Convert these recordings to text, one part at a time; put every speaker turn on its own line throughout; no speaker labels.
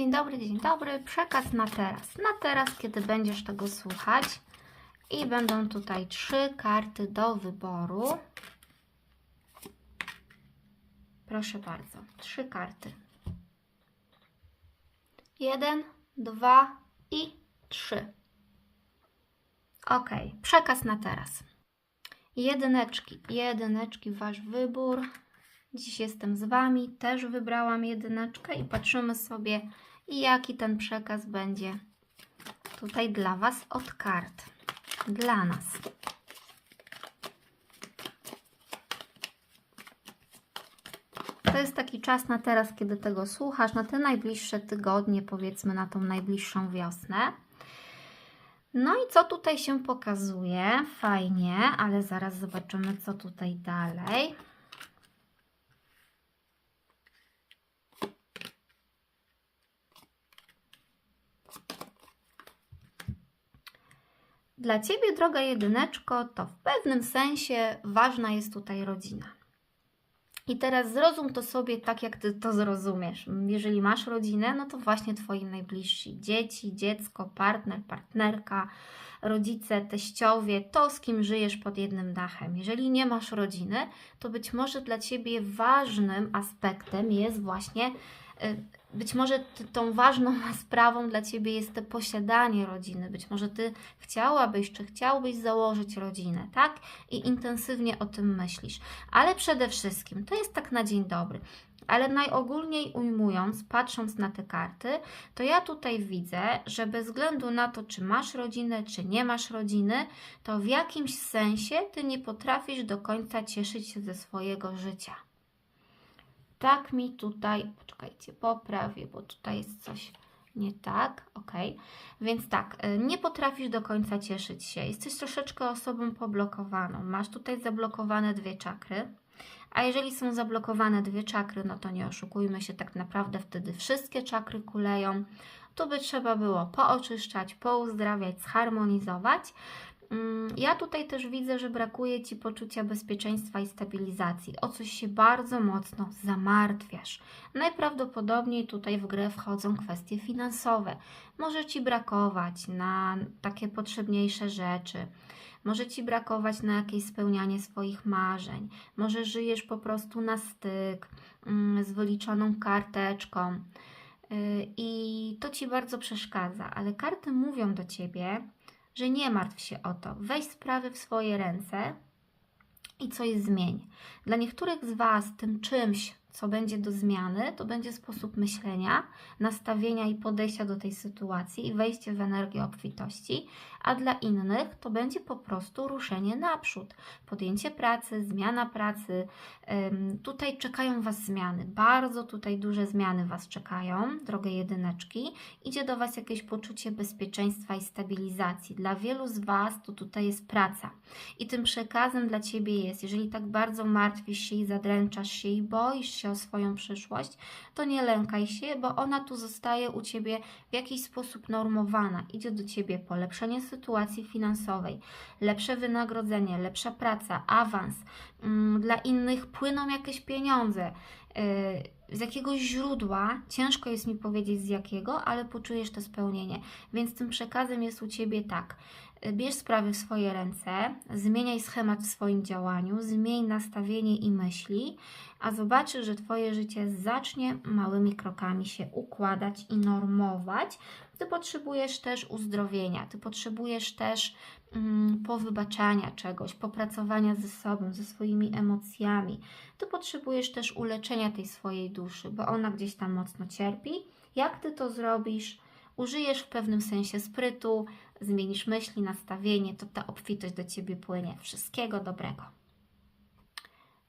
Dzień dobry, dzień dobry. Przekaz na teraz. Na teraz, kiedy będziesz tego słuchać. I będą tutaj trzy karty do wyboru. Proszę bardzo, trzy karty. Jeden, dwa i trzy. Ok, przekaz na teraz. Jedyneczki, jedyneczki, wasz wybór. Dziś jestem z Wami, też wybrałam jedyneczkę i patrzymy sobie, jaki ten przekaz będzie tutaj dla Was od kart. Dla nas. To jest taki czas na teraz, kiedy tego słuchasz, na te najbliższe tygodnie, powiedzmy na tą najbliższą wiosnę. No i co tutaj się pokazuje? Fajnie, ale zaraz zobaczymy, co tutaj dalej. Dla Ciebie, droga jedyneczko, to w pewnym sensie ważna jest tutaj rodzina. I teraz zrozum to sobie tak, jak Ty to zrozumiesz. Jeżeli masz rodzinę, no to właśnie Twoi najbliżsi dzieci, dziecko, partner, partnerka, rodzice, teściowie, to z kim żyjesz pod jednym dachem. Jeżeli nie masz rodziny, to być może dla Ciebie ważnym aspektem jest właśnie być może tą ważną sprawą dla Ciebie jest to posiadanie rodziny. Być może Ty chciałabyś, czy chciałbyś założyć rodzinę, tak? I intensywnie o tym myślisz. Ale przede wszystkim, to jest tak na dzień dobry. Ale najogólniej ujmując, patrząc na te karty, to ja tutaj widzę, że bez względu na to, czy masz rodzinę, czy nie masz rodziny, to w jakimś sensie Ty nie potrafisz do końca cieszyć się ze swojego życia tak mi tutaj, poczekajcie, poprawię, bo tutaj jest coś nie tak, ok. Więc tak, y, nie potrafisz do końca cieszyć się, jesteś troszeczkę osobą poblokowaną, masz tutaj zablokowane dwie czakry, a jeżeli są zablokowane dwie czakry, no to nie oszukujmy się, tak naprawdę wtedy wszystkie czakry kuleją. Tu by trzeba było pooczyszczać, pouzdrawiać, zharmonizować. Mm, Ja tutaj też widzę, że brakuje Ci poczucia bezpieczeństwa i stabilizacji. O coś się bardzo mocno zamartwiasz. Najprawdopodobniej tutaj w grę wchodzą kwestie finansowe. Może Ci brakować na takie potrzebniejsze rzeczy. Może Ci brakować na jakieś spełnianie swoich marzeń. Może żyjesz po prostu na styk mm, z wyliczoną karteczką. Yy, I to Ci bardzo przeszkadza, ale karty mówią do Ciebie, że nie martw się o to. Weź sprawy w swoje ręce i coś zmień. Dla niektórych z Was tym czymś, co będzie do zmiany, to będzie sposób myślenia, nastawienia i podejścia do tej sytuacji i wejście w energię obfitości, a dla innych to będzie po prostu ruszenie naprzód, podjęcie pracy, zmiana pracy. Tutaj czekają Was zmiany, bardzo tutaj duże zmiany Was czekają, drogie jedyneczki. Idzie do Was jakieś poczucie bezpieczeństwa i stabilizacji. Dla wielu z Was to tutaj jest praca. I tym przekazem dla Ciebie jest, jeżeli tak bardzo martwisz się i zadręczasz się i boisz się o swoją przyszłość, to nie lękaj się, bo ona tu zostaje u Ciebie w jakiś sposób normowana. Idzie do Ciebie polepszenie sytuacji finansowej, lepsze wynagrodzenie, lepsza praca, awans. Mm, Dla innych płyną jakieś pieniądze. Yy, z jakiegoś źródła, ciężko jest mi powiedzieć z jakiego, ale poczujesz to spełnienie. Więc tym przekazem jest u Ciebie tak. Yy, Bierz sprawy w swoje ręce, zmieniaj schemat w swoim działaniu, zmień nastawienie i myśli, a zobaczysz, że Twoje życie zacznie małymi krokami się układać i normować. Ty potrzebujesz też uzdrowienia, Ty potrzebujesz też mm, powybaczania czegoś, popracowania ze sobą, ze swoimi emocjami. Ty potrzebujesz też uleczenia tej swojej duszy, bo ona gdzieś tam mocno cierpi. Jak Ty to zrobisz? Użyjesz w pewnym sensie sprytu, zmienisz myśli, nastawienie, to ta obfitość do Ciebie płynie. Wszystkiego dobrego.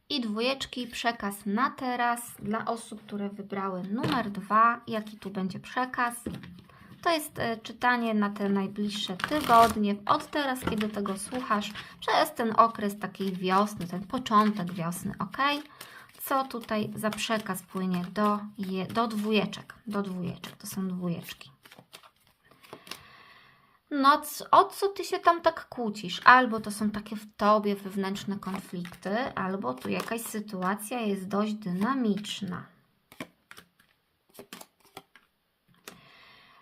I dwójeczki, przekaz na teraz dla osób, które wybrały numer dwa. Jaki tu będzie przekaz? To jest e, czytanie na te najbliższe tygodnie, od teraz, kiedy tego słuchasz, przez ten okres takiej wiosny, ten początek wiosny, ok? Co tutaj za przekaz płynie do, je, do dwójeczek? Do dwójeczek, to są dwójeczki. No, o co ty się tam tak kłócisz? Albo to są takie w tobie wewnętrzne konflikty, albo tu jakaś sytuacja jest dość dynamiczna.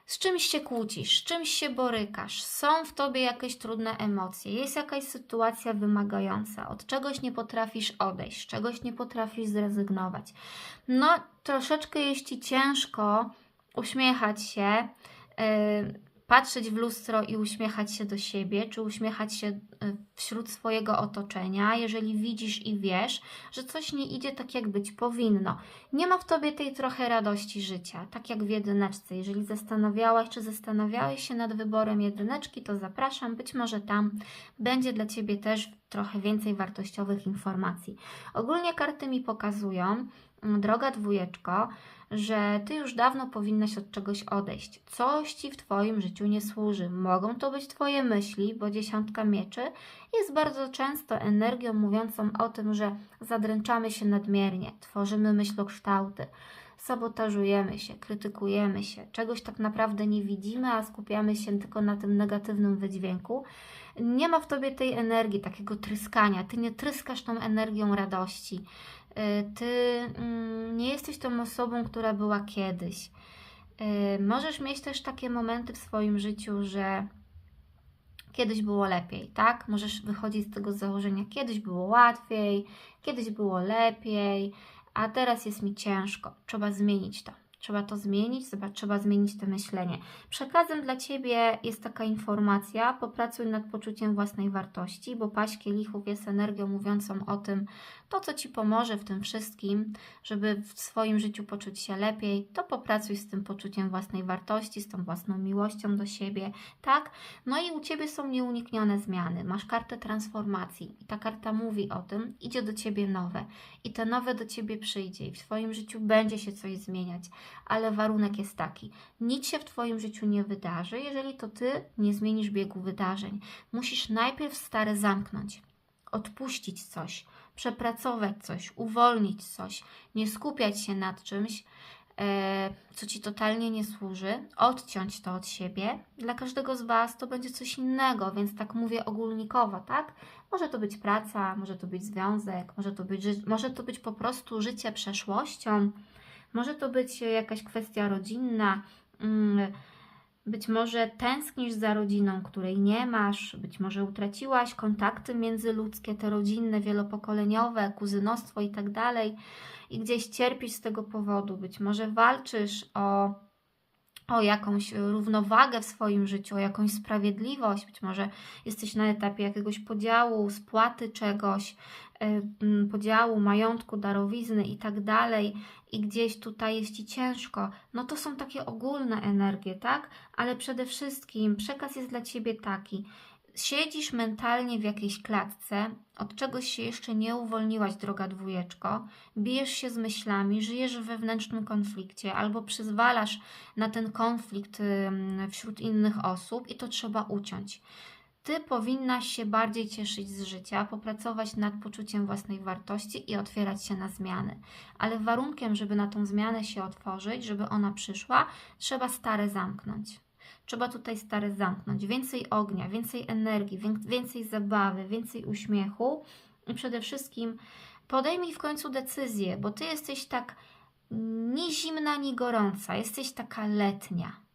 Z czymś się kłócisz, z czymś się borykasz, są w tobie jakieś trudne emocje, jest jakaś sytuacja wymagająca, od czegoś nie potrafisz odejść, z czegoś nie potrafisz zrezygnować. No, troszeczkę jest ci ciężko uśmiechać się, yy, patrzeć w lustro i uśmiechać się do siebie, czy uśmiechać się y, wśród swojego otoczenia, jeżeli widzisz i wiesz, że coś nie idzie tak, jak być powinno. Nie ma w tobie tej trochę radości życia, tak jak w jedyneczce. Jeżeli zastanawiałaś, czy zastanawiałeś się nad wyborem jedyneczki, to zapraszam. Być może tam będzie dla ciebie też trochę więcej wartościowych informacji. Ogólnie karty mi pokazują, droga dwójeczko, że ty już dawno powinnaś od czegoś odejść. Coś ci w twoim życiu nie służy. Mogą to być twoje myśli, bo dziesiątka mieczy jest bardzo często energią mówiącą o tym, że zadręczamy się nadmiernie, tworzymy myślokształty, sabotażujemy się, krytykujemy się, czegoś tak naprawdę nie widzimy, a skupiamy się tylko na tym negatywnym wydźwięku. Nie ma w tobie tej energii, takiego tryskania. Ty nie tryskasz tą energią radości. Y, ty mm, nie jesteś tą osobą, która była kiedyś. Y, możesz mieć też takie momenty w swoim życiu, że kiedyś było lepiej, tak? Możesz wychodzić z tego założenia, kiedyś było łatwiej, kiedyś było lepiej, a teraz jest mi ciężko. Trzeba zmienić to. Trzeba to zmienić, trzeba zmienić to myślenie. Przekazem dla Ciebie jest taka informacja: popracuj nad poczuciem własnej wartości, bo paść kielichów jest energią mówiącą o tym, to co Ci pomoże w tym wszystkim, żeby w swoim życiu poczuć się lepiej, to popracuj z tym poczuciem własnej wartości, z tą własną miłością do siebie, tak? No i u Ciebie są nieuniknione zmiany. Masz kartę transformacji i ta karta mówi o tym, idzie do Ciebie nowe i te nowe do Ciebie przyjdzie i w Twoim życiu będzie się coś zmieniać ale warunek jest taki: nic się w Twoim życiu nie wydarzy, jeżeli to Ty nie zmienisz biegu wydarzeń. Musisz najpierw stare zamknąć, odpuścić coś, przepracować coś, uwolnić coś, nie skupiać się nad czymś, e, co Ci totalnie nie służy, odciąć to od siebie. Dla każdego z Was to będzie coś innego, więc tak mówię ogólnikowo, tak? Może to być praca, może to być związek, może to być, może to być po prostu życie przeszłością, może to być jakaś kwestia rodzinna, mm, być może tęsknisz za rodziną, której nie masz, być może utraciłaś kontakty międzyludzkie, te rodzinne, wielopokoleniowe, kuzynostwo i tak dalej, i gdzieś cierpisz z tego powodu. Być może walczysz o o jakąś równowagę w swoim życiu, o jakąś sprawiedliwość, być może jesteś na etapie jakiegoś podziału, spłaty czegoś, podziału majątku, darowizny i tak dalej, i gdzieś tutaj jest ci ciężko, no to są takie ogólne energie, tak? Ale przede wszystkim przekaz jest dla ciebie taki: siedzisz mentalnie w jakiejś klatce, od czegoś się jeszcze nie uwolniłaś, droga dwójeczko, bijesz się z myślami, żyjesz w wewnętrznym konflikcie albo przyzwalasz na ten konflikt wśród innych osób i to trzeba uciąć. Ty powinnaś się bardziej cieszyć z życia, popracować nad poczuciem własnej wartości i otwierać się na zmiany. Ale warunkiem, żeby na tą zmianę się otworzyć, żeby ona przyszła, trzeba stare zamknąć. Trzeba tutaj stare zamknąć. Więcej ognia, więcej energii, więcej zabawy, więcej uśmiechu i przede wszystkim podejmij w końcu decyzję, bo ty jesteś tak ni zimna, ni gorąca, jesteś taka letnia.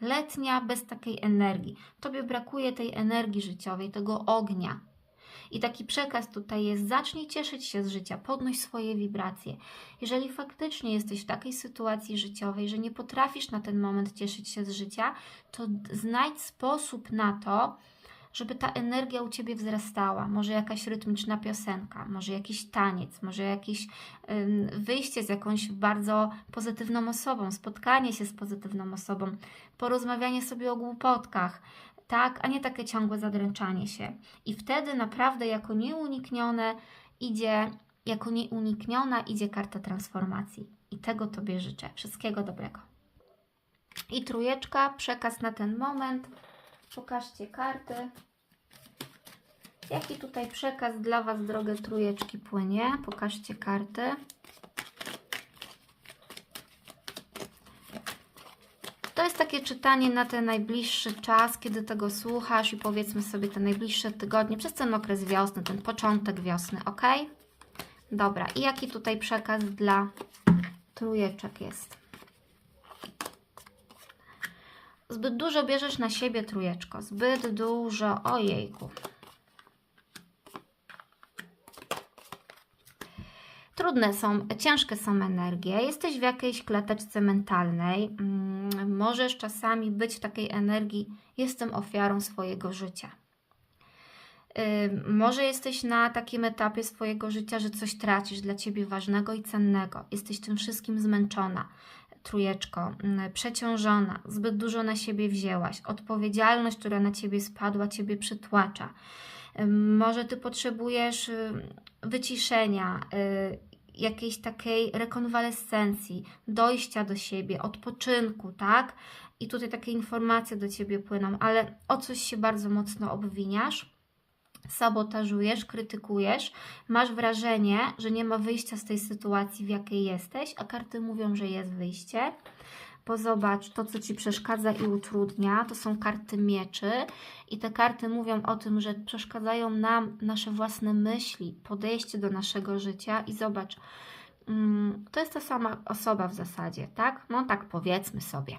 Letnia bez takiej energii. Tobie brakuje tej energii życiowej, tego ognia. I taki przekaz tutaj jest: zacznij cieszyć się z życia, podnoś swoje wibracje. Jeżeli faktycznie jesteś w takiej sytuacji życiowej, że nie potrafisz na ten moment cieszyć się z życia, to znajdź sposób na to, żeby ta energia u ciebie wzrastała. Może jakaś rytmiczna piosenka, może jakiś taniec, może jakieś wyjście z jakąś bardzo pozytywną osobą, spotkanie się z pozytywną osobą, porozmawianie sobie o głupotkach, tak, a nie takie ciągłe zadręczanie się. I wtedy naprawdę jako nieuniknione idzie, jako nieunikniona idzie karta transformacji. I tego Tobie życzę. Wszystkiego dobrego. I trójeczka, przekaz na ten moment. Pokażcie karty. Jaki tutaj przekaz dla Was, drogie trójeczki, płynie? Pokażcie karty. To jest takie czytanie na ten najbliższy czas, kiedy tego słuchasz i powiedzmy sobie te najbliższe tygodnie, przez ten okres wiosny, ten początek wiosny, ok? Dobra, i jaki tutaj przekaz dla trójeczek jest? Zbyt dużo bierzesz na siebie, trójeczko. Zbyt dużo. Ojejku. Trudne są, ciężkie są energie. Jesteś w jakiejś klateczce mentalnej. Mm, Możesz czasami być w takiej energii, jestem ofiarą swojego życia. Może jesteś na takim etapie swojego życia, że coś tracisz dla ciebie ważnego i cennego. Jesteś tym wszystkim zmęczona, trójeczko, mm, przeciążona, zbyt dużo na siebie wzięłaś. Odpowiedzialność, która na ciebie spadła, ciebie przytłacza. Może ty potrzebujesz ym, wyciszenia, y, jakiejś takiej rekonwalescencji, dojścia do siebie, odpoczynku, tak? I tutaj takie informacje do ciebie płyną, ale o coś się bardzo mocno obwiniasz sabotażujesz, krytykujesz, masz wrażenie, że nie ma wyjścia z tej sytuacji, w jakiej jesteś, a karty mówią, że jest wyjście. Pozobacz to, co Ci przeszkadza i utrudnia. To są karty mieczy i te karty mówią o tym, że przeszkadzają nam nasze własne myśli, podejście do naszego życia i zobacz, mm, to jest ta sama osoba w zasadzie, tak? No tak powiedzmy sobie.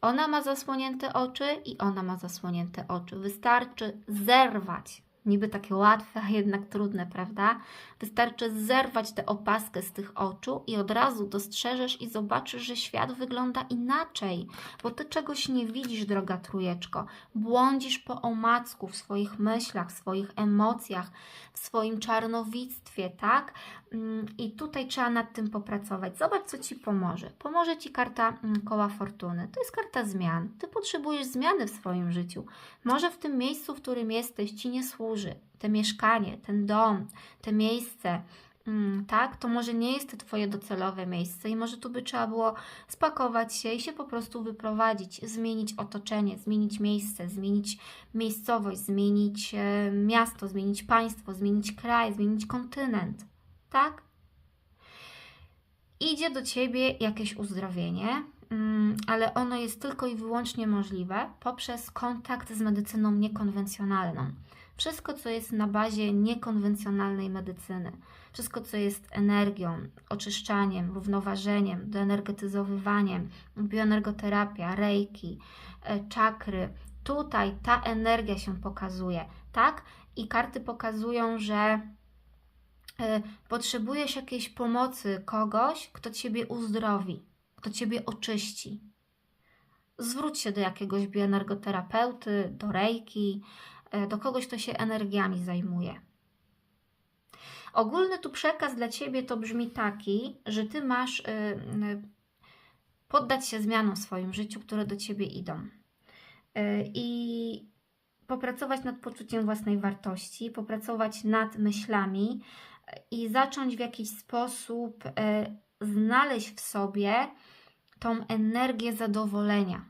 Ona ma zasłonięte oczy i ona ma zasłonięte oczy. Wystarczy zerwać. Niby takie łatwe, a jednak trudne, prawda? Wystarczy zerwać tę opaskę z tych oczu i od razu dostrzeżesz i zobaczysz, że świat wygląda inaczej, bo ty czegoś nie widzisz, droga trójeczko. Błądzisz po omacku w swoich myślach, w swoich emocjach, w swoim czarnowictwie, tak? Mm, I tutaj trzeba nad tym popracować. Zobacz, co Ci pomoże. Pomoże Ci karta mm, koła fortuny. To jest karta zmian. Ty potrzebujesz zmiany w swoim życiu. Może w tym miejscu, w którym jesteś, Ci nie służy. Te mieszkanie, ten dom, te miejsce, mm, tak? To może nie jest to Twoje docelowe miejsce i może tu by trzeba było spakować się i się po prostu wyprowadzić, zmienić otoczenie, zmienić miejsce, zmienić miejscowość, zmienić e, miasto, zmienić państwo, zmienić kraj, zmienić kontynent tak? Idzie do ciebie jakieś uzdrowienie, mm, ale ono jest tylko i wyłącznie możliwe poprzez kontakt z medycyną niekonwencjonalną. Wszystko, co jest na bazie niekonwencjonalnej medycyny, wszystko, co jest energią, oczyszczaniem, równoważeniem, doenergetyzowywaniem, bioenergoterapia, reiki, e, czakry, tutaj ta energia się pokazuje, tak? I karty pokazują, że e, potrzebujesz jakiejś pomocy kogoś, kto ciebie uzdrowi, kto ciebie oczyści. Zwróć się do jakiegoś bioenergoterapeuty, do reiki, do kogoś, kto się energiami zajmuje. Ogólny tu przekaz dla ciebie to brzmi taki, że ty masz y, poddać się zmianom w swoim życiu, które do ciebie idą. Y, I popracować nad poczuciem własnej wartości, popracować nad myślami i zacząć w jakiś sposób e, znaleźć w sobie tą energię zadowolenia,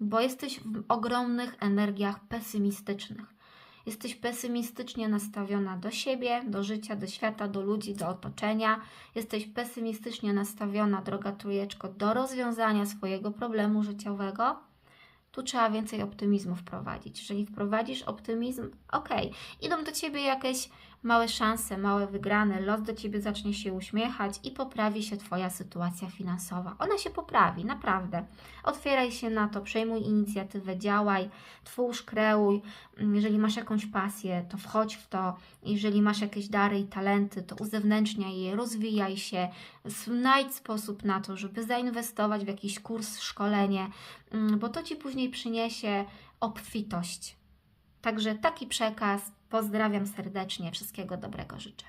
bo jesteś w ogromnych energiach pesymistycznych. Jesteś pesymistycznie nastawiona do siebie, do życia, do świata, do ludzi, do otoczenia. Jesteś pesymistycznie nastawiona, droga trójeczko, do rozwiązania swojego problemu życiowego. Tu trzeba więcej optymizmu wprowadzić. Jeżeli wprowadzisz optymizm, ok, idą do ciebie jakieś małe szanse, małe wygrane, los do ciebie zacznie się uśmiechać i poprawi się Twoja sytuacja finansowa. Ona się poprawi, naprawdę. Otwieraj się na to, przejmuj inicjatywę, działaj, twórz, kreuj. Jeżeli masz jakąś pasję, to wchodź w to. Jeżeli masz jakieś dary i talenty, to uzewnętrzniaj je, rozwijaj się, znajdź sposób na to, żeby zainwestować w jakiś kurs, szkolenie, mm, bo to Ci później przyniesie obfitość. Także taki przekaz. Pozdrawiam serdecznie, wszystkiego dobrego życzę.